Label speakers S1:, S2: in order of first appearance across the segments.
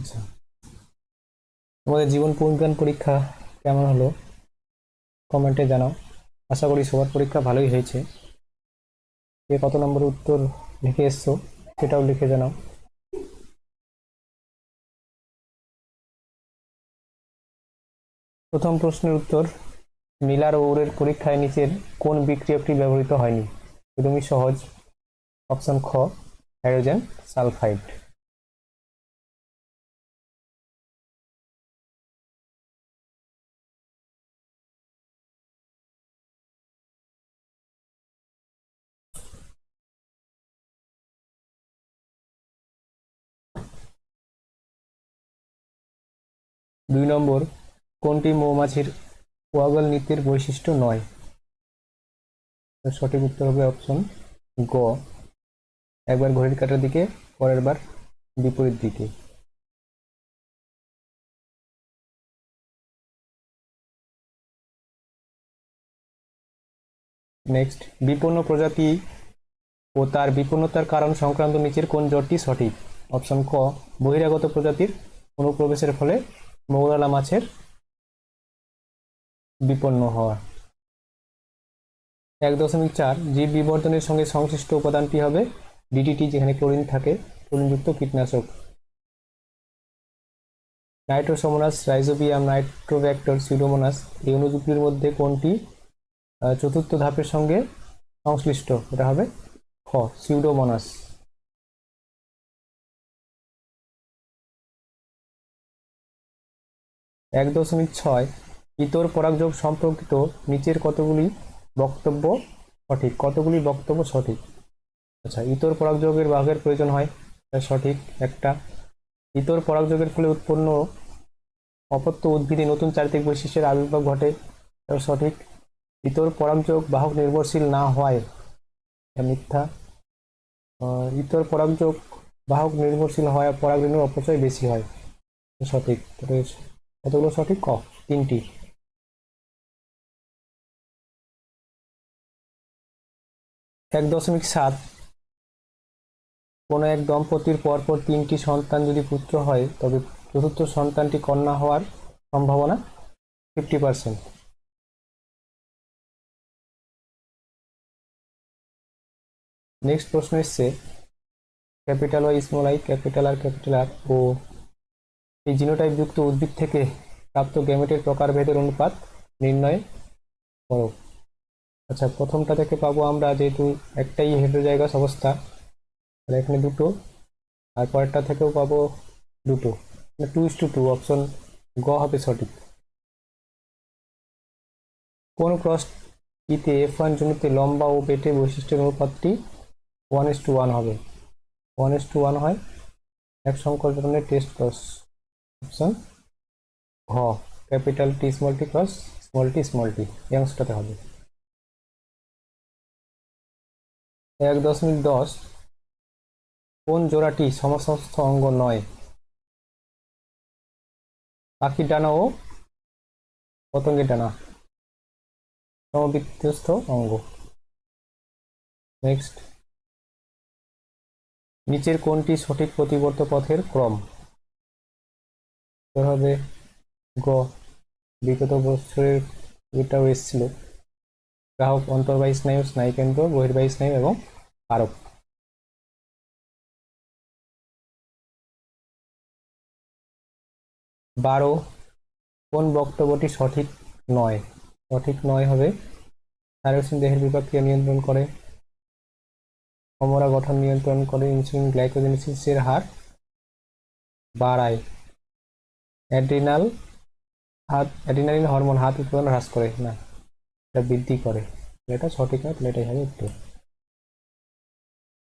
S1: আচ্ছা। তোমাদের জীবন বিজ্ঞান পরীক্ষা কেমন হলো? কমেন্টে জানাও। আশা করি সবার পরীক্ষা ভালোই হয়েছে। কে কত নম্বর উত্তর লিখে এসছো সেটাও লিখে জানাও। প্রথম প্রশ্নের উত্তর, মিলার ওরের পরীক্ষায় নিচের কোন বিক্রিয়কটি ব্যবহৃত হয়নি? একদমই সহজ। অপশন খ, হাইড্রোজেন সালফাইড। দুই নম্বর, কোনটি মৌমাছির ওয়াগল নীতির বৈশিষ্ট্য নয়? সঠিক উত্তর হবে অপশন গ। একবার ঘড়ির কাটার দিকে, পরের বার বিপরীত দিকে। নেক্সট বিপন্ন প্রজাতি ও তার বিপন্নতার কারণ সংক্রান্ত নিচের কোন জোটটি সঠিক? অপশন ক, বহিরাগত প্রজাতির অনুপ্রবেশের ফলে মৌরালা মাছের বিপন্ন হওয়া। এক দশমিক চার, জীব বিবর্তনের সঙ্গে সংশ্লিষ্ট উপাদানটি হবে? ডিডিটি যেখানে ক্লোরিন থাকে, ক্লোরিনযুক্ত কীটনাশক। নাইট্রোসোমোনাস, রাইজোবিয়াম নাইট্রোব্যাক্টর সিউডোমোনাস, এই অণুজীবটির মধ্যে কোনটি চতুর্থ ধাপের সঙ্গে সংশ্লিষ্ট? এটা হবে খ, সিউডোমোনাস। এক দশমিক ছয় ইতর পরাগযোগ সম্পর্কিত নিচের কতগুলি বক্তব্য সঠিক? কতগুলি বক্তব্য সঠিক? আচ্ছা ইতর পরাগযোগের বাহকের প্রয়োজন হয় সঠিক একটা। ইতর পরাগযোগের ফলে উৎপন্ন অপত্য উদ্ভিদে নতুন চারিত্রিক বৈশিষ্ট্যের আবির্ভাব ঘটে সঠিক। ইতর পরাগযোগ বাহক নির্ভরশীল না হয় মিথ্যা। ইতর পরাগযোগ বাহক নির্ভরশীল হয় পরাগরেণুর অপচয় বেশি হয় সঠিক। তবে কতগুলো সঠিক? ক, তিনটি। এক দশমিক সাত। কোনো এক দম্পতির পরপর তিনটি সন্তান যদি পুত্র হয়, তবে চতুর্থ সন্তানটি কন্যা হওয়ার সম্ভাবনা ফিফটি পার্সেন্ট নেক্সট প্রশ্ন এসছে capital Y small I capital R capital R ও এই জিনোটাইপ যুক্ত উদ্ভিদ থেকে প্রাপ্ত গ্যামেটের প্রকারভেদের অনুপাত নির্ণয় করো। আচ্ছা প্রথমটা থেকে পাবো আমরা যেহেতু একটাই হেড্রোজাইগাস অবস্থা, তাহলে এখানে দুটো, আর পরেরটা থেকেও পাবো দুটো। মানে two is to two option গ হবে সঠিক। কোন ক্রস ইতে এফ ওয়ান জমিতে লম্বা ও পেটে বৈশিষ্ট্যের অনুপাতটি ওয়ান ইস টু ওয়ান হবে। ওয়ান ইস টু ওয়ান হয়, এক ধরনের টেস্ট ক্রস অপশন ঘ capital T small T cross small T small T অংশটাতে হবে। এক দশমিক দশ, কোন জোড়াটি সমসমস্ত অঙ্গ নয়? পাখির ডানা ও পতঙ্গের ডানা সমবিত্যস্ত অঙ্গ। নেক্সট নিচের কোনটি সঠিক প্রতিবর্ত পথের ক্রম? উত্তর হবে গ। বিগত বছরের এটাও এসেছিল। গ্রাহক অন্তর্বাহী স্নায়ু স্নায়ুকেন্দ্র বহির্বাহী স্নায়ু এবং কারক বারো, কোন বক্তব্যটি সঠিক নয়? সঠিক নয় হবে থাইরোসিন দেহের বিপাকক্রিয়া নিয়ন্ত্রণ করে। অমরা গঠন নিয়ন্ত্রণ করে, ইনসুলিন, গ্লাইকোজেনেসিসের হার বাড়ায়। অ্যাড্রিনাল হাত অ্যাড্রিনালিন হরমোন হাত উৎপাদন হ্রাস করে, না, এটা বৃদ্ধি করে। এটা সঠিক নয় এটাই হবে উত্তর।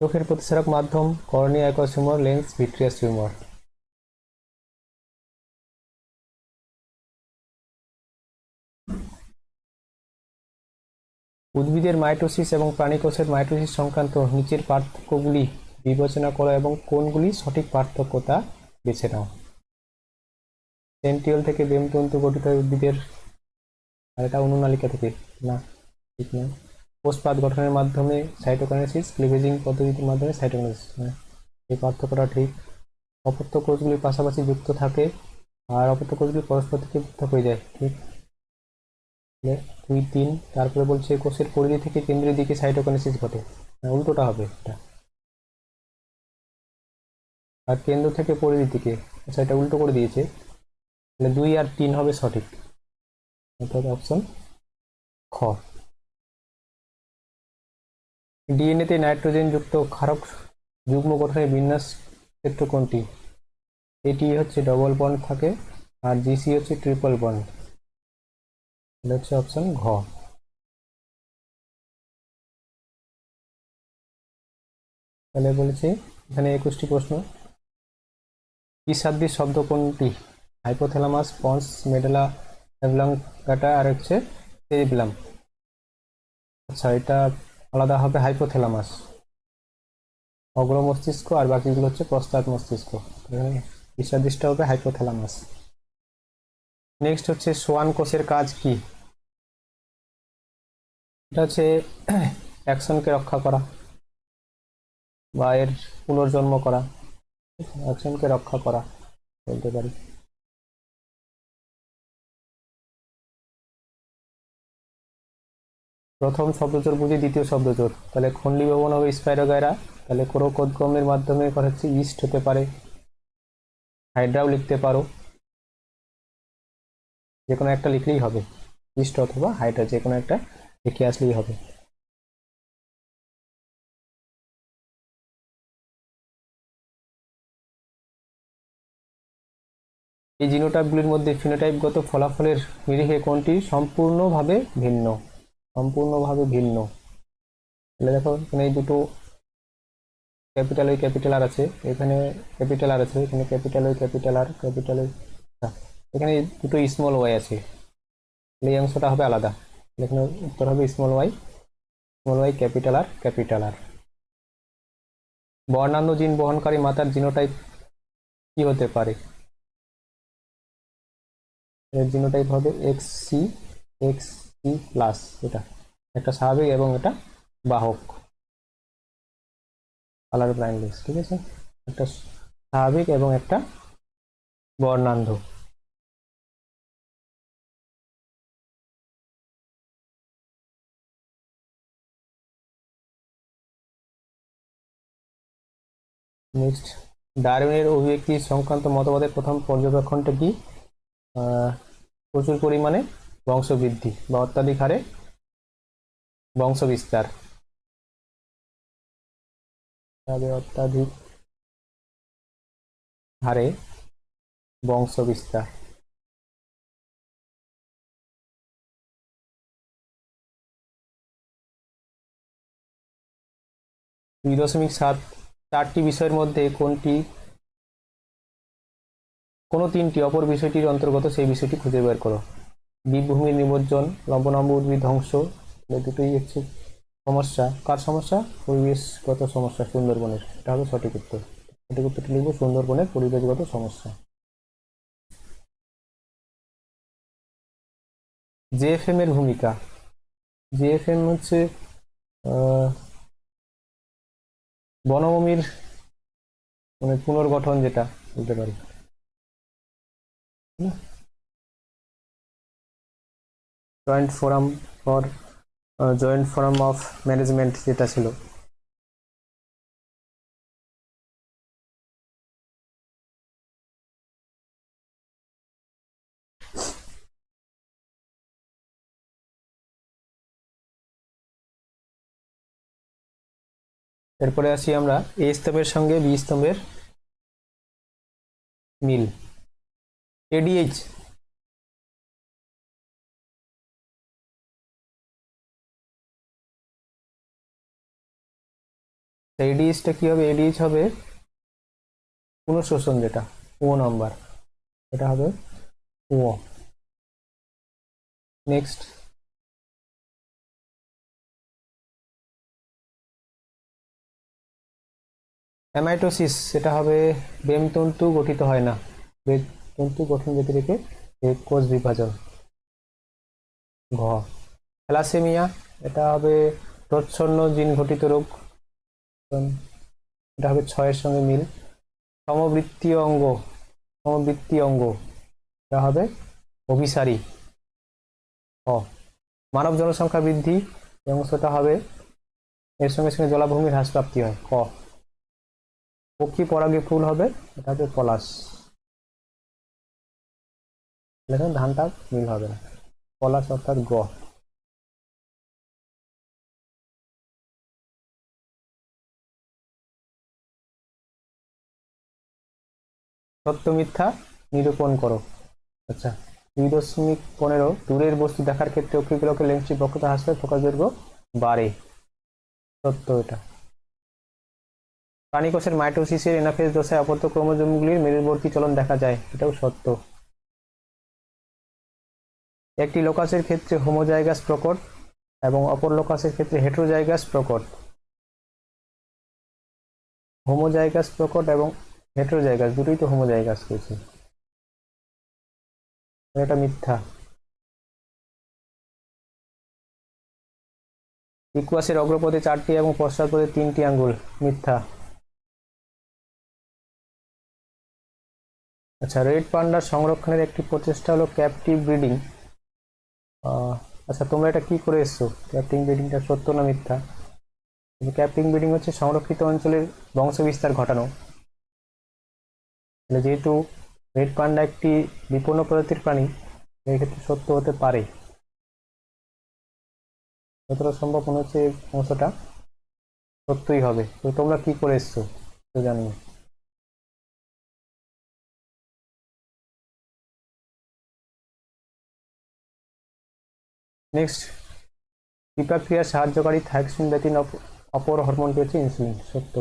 S1: চোখের প্রতিসারক মাধ্যম, cornea aqueous humour lens vitreous humour উদ্ভিদের মাইটোসিস এবং প্রাণীকোষের মাইটোসিস সংক্রান্ত নিচের পার্থক্যগুলি বিবেচনা করো এবং কোনগুলি সঠিক পার্থক্য তা বেছে নাও। সেন্টিওল থেকে বেমতন্তু গঠিত উদ্ভিদের আর এটা অনুনালিকা থেকে না ঠিক নয় কোষপাত গঠনের মাধ্যমে সাইটোকাইনেসিস ক্লিভেজিং পদ্ধতির মাধ্যমে সাইটোকাইনেসিস এই পার্থক্যটা ঠিক। অপত্য কোষগুলি পাশাপাশি যুক্ত থাকে আর অপত্য কোষগুলি পরস্পর থেকে পৃথক হয়ে যায় ঠিক। দুই তিন তারপরে বলছে কোষের পরিধি থেকে কেন্দ্রের দিকে সাইটোকাইনেসিস ঘটে হ্যাঁ, উল্টোটা হবে এটা। আর কেন্দ্র থেকে পরিধি দিকে আচ্ছা এটা উল্টো করে দিয়েছে। তাহলে দুই আর তিন হবে সঠিক। অর্থাৎ অপশন খ। ডিএনএতে নাইট্রোজেন যুক্ত ক্ষারক যুগ্ম গঠনের বিন্যাস ক্ষেত্র কোনটি? এটি হচ্ছে ডবল বন্ড থাকে আর জিসি হচ্ছে ট্রিপল বন্ড এটা হচ্ছে অপশন ঘ। তাহলে বলেছি, এখানে একুশটি প্রশ্ন। ইসাদ্দির শব্দ কোনটি? হাইপোথ্যালামাস পন্স মেডেলা অ্যাভলাঙ্গাটা আর হচ্ছে সেরিবলাম আচ্ছা এটা আলাদা হবে হাইপোথ্যালামাস অগ্র মস্তিষ্ক আর বাকিগুলো হচ্ছে প্রস্তাব মস্তিষ্ক। ইসাদিষ্ট হবে হাইপোথ্যালামাস নেক্সট হচ্ছে সোয়ান কোষের কাজ কি? এটা হচ্ছে অ্যাকশনকে রক্ষা করা বা এর পুনর্জন্ম করা। অ্যাকশনকে রক্ষা করা বলতে পারি। প্রথম শব্দজোর বুঝি দ্বিতীয় শব্দজোর তাহলে খন্ডি ভবন হবে স্পাইরোগায়রা তাহলে কোরোকোদগমের মাধ্যমে হচ্ছে ইস্ট হতে পারে। হাইড্রাও লিখতে পারো। যে কোনো একটা লিখলেই হবে। ইস্ট অথবা হাইড্রা যে কোনো একটা লিখে আসলেই হবে। এই জিনোটাইপগুলির মধ্যে ফিনোটাইপগত ফলাফলের নিরিখে কোনটি সম্পূর্ণভাবে ভিন্ন। সম্পূর্ণভাবে ভিন্ন। তাহলে দেখো, এখানে এই দুটো ক্যাপিটাল ওই ক্যাপিটাল আর আছে। এখানে ক্যাপিটাল আর আছে, এখানে ক্যাপিটাল ওই ক্যাপিটাল আর ক্যাপিটাল ওই এখানে দুটো স্মল ওয়াই আছে। তাহলে এই অংশটা হবে আলাদা। এখানে উত্তর হবে small Y small Y capital R capital R বর্ণান্য gene বহনকারী মাতার জিনোটাইপ কি হতে পারে? এর জিনোটাইপ হবে এক্স সি এক্স প্লাস এটা। একটা স্বাভাবিক এবং এটা বাহক। কালার ব্লাইন্ডনেস ঠিক আছে? একটা স্বাভাবিক এবং একটা বর্ণান্ধ। নেক্সট ডারউইনের অভিব্যক্তি সংক্রান্ত মতবাদের প্রথম পর্যবেক্ষণটা কি? প্রচুর পরিমাণে বংশবৃদ্ধি বা অত্যাধিক হারে বংশবিস্তার। তবে অত্যাধিক হারে বংশবিস্তার। দুই দশমিক সাত চারটি বিষয়ের মধ্যে কোনটি, কোনো তিনটি অপর বিষয়টির অন্তর্গত সেই বিষয়টি খুঁজে বের করো। দ্বীপভূমির নিমজ্জন লবণাম্ব উদ্ভিদ ধ্বংস দুটোই হচ্ছে সমস্যা। কার সমস্যা? পরিবেশগত সমস্যা, সুন্দরবনের। এটা হবে সঠিক উত্তর। সঠিক উত্তরটি লিখব, সুন্দরবনের পরিবেশগত সমস্যা। জেএফএম এর ভূমিকা। জেএফএম হচ্ছে বনভূমির মানে পুনর্গঠন যেটা, বলতে পারি। Joint forum for joint forum of management যেটা ছিল। এরপরে আসি আমরা এ স্তম্ভের সঙ্গে বি স্তম্ভের মিল। এডিএইচ এডিএইচটা কি হবে এডিএইচ হবে? পুনঃশোষণ যেটা ও নাম্বার, এটা হবে ও নেক্সট অ্যামাইটোসিস সেটা হবে বেমতন্তু গঠিত হয় না। বেমতন্তু গঠন ব্যতিরেকে কোষ বিভাজন। ঘ। থ্যালাসেমিয়া, এটা হবে প্রচ্ছন্ন জিন ঘটিত রোগ। এটা হবে ছয়ের সঙ্গে মিল। সমবৃত্তীয় অঙ্গ সমবৃত্তীয় অঙ্গ, এটা হবে অভিসারী। ক মানব জনসংখ্যা বৃদ্ধি এই অংশটা হবে এর সঙ্গে সঙ্গে জলাভূমির হ্রাস প্রাপ্তি হয়। ক, পক্ষী পরাগে ফুল হবে, এটা হবে পলাশ। ধানটা মিল হবে না। পলাশ অর্থাৎ গ। সত্য মিথ্যা নিরূপণ করো। আচ্ছা দুই দশমিক পনেরো, দূরের বস্তু দেখার ক্ষেত্রে অক্ষিগুলোকে লেন্সটি বক্রতা হ্রাস পায়, ফোকাস দৈর্ঘ্য বাড়ে। সত্য এটা। প্রাণীকোষের মাইটোসিসের এনাফেজ দশায় অপত্য ক্রোমোজোমগুলির মেরুবর্তী চলন দেখা যায়, এটাও সত্য। একটি লোকাসের ক্ষেত্রে হোমোজাইগাস প্রকট এবং অপর লোকাসের ক্ষেত্রে হেট্রোজাইগাস প্রকট। হোমোজাইগাস প্রকট এবং হেট্রোজাইগাস দুটোই তো হোমোজাইগাস রয়েছে এটা মিথ্যা। ইকুয়াসের অগ্রপদে চারটি এবং পশ্চাৎপদে তিনটি আঙ্গুল, মিথ্যা। আচ্ছা রেড পান্ডার সংরক্ষণের একটি প্রচেষ্টা হলো ক্যাপটিভ ব্রিডিং আচ্ছা তোমরা এটা কি করে এসছো? ক্যাপটিং ব্রিডিংটা সত্য না মিথ্যা? ক্যাপটিং ব্রিডিং হচ্ছে সংরক্ষিত অঞ্চলের বংশবিস্তার ঘটানো। তাহলে যেহেতু রেড পান্ডা একটি বিপন্ন প্রজাতির প্রাণী, এক্ষেত্রে সত্য হতে পারে। যতটা সম্ভব মনে হচ্ছে অংশটা সত্যই হবে। তো তোমরা কি করে এসছো তো জানি নেক্সট বিপাক ক্রিয়ার সাহায্যকারী থাইক্সিন ব্যতীত অপ- অপর হরমোনটি হচ্ছে ইনসুলিন সত্য।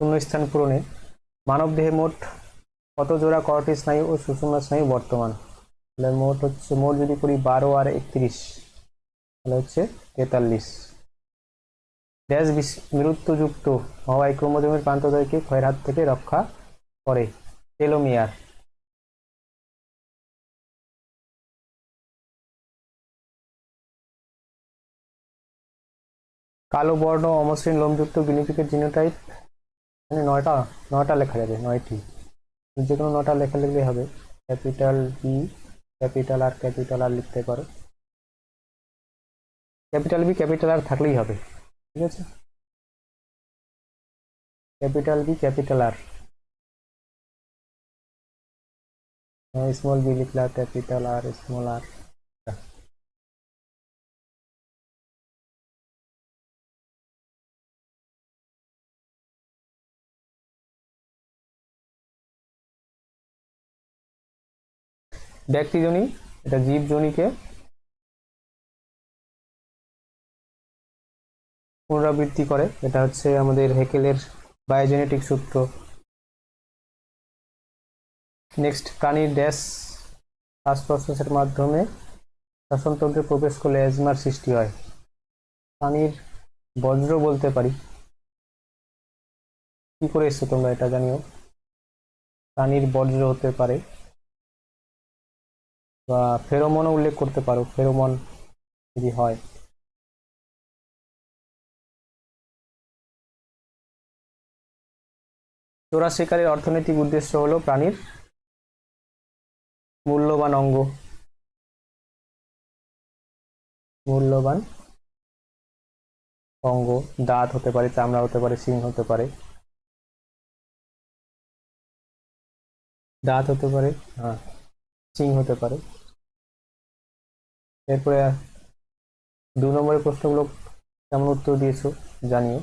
S1: শূন্যস্থান পূরণে মানবদেহে মোট কত জোড়া করটি স্নায়ু ও সুষুম্না স্নায়ু বর্তমান? তাহলে মোট হচ্ছে, মোট যদি করি বারো আর একত্রিশ, তাহলে হচ্ছে তেতাল্লিশ। ড্যাশ বীরত্বযুক্ত হওয়ায় ক্রোমোজোমের প্রান্তদ্বয়কে ক্ষয়ের হাত থেকে রক্ষা করে। টেলোমিয়ার। কালো বর্ণ অমসৃণ লোমযুক্ত গিনিপিকের জিনোটাইপ এখানে নয়টা নয়টা লেখা যাবে, নয়টি। যে কোনো নটা লেখা লিখলেই হবে। Capital B capital R capital R লিখতে পারো। ক্যাপিটাল বি ক্যাপিটাল আর থাকলেই হবে, ঠিক আছে? ক্যাপিটাল বি ক্যাপিটাল আর স্মল বি লিখলা ক্যাপিটাল আর স্মল আর ব্যক্তিজনী এটা জীবজনীকে পুনরাবৃত্তি করে। এটা হচ্ছে আমাদের হেকেলের বায়োজেনেটিক সূত্র। নেক্সট প্রাণীর ড্যাশ শ্বাস প্রশ্বাসের মাধ্যমে শ্বসনতন্ত্রে প্রবেশ করলে অ্যাজমার সৃষ্টি হয়। প্রাণীর বজ্র বলতে পারি। কি করে এসছো তোমরা এটা জানিও? প্রাণীর বজ্র হতে পারে। বা ফেরোমনও উল্লেখ করতে পারো, ফেরোমন যদি হয়। চোরা শিকারের অর্থনৈতিক উদ্দেশ্য হলো প্রাণীর মূল্যবান অঙ্গ। মূল্যবান অঙ্গ, দাঁত হতে পারে, চামড়া হতে পারে, শিং হতে পারে। দাঁত হতে পারে হ্যাঁ শিং হতে পারে। এরপরে দু নম্বরের প্রশ্নগুলো কেমন উত্তর দিয়েছ জানিও।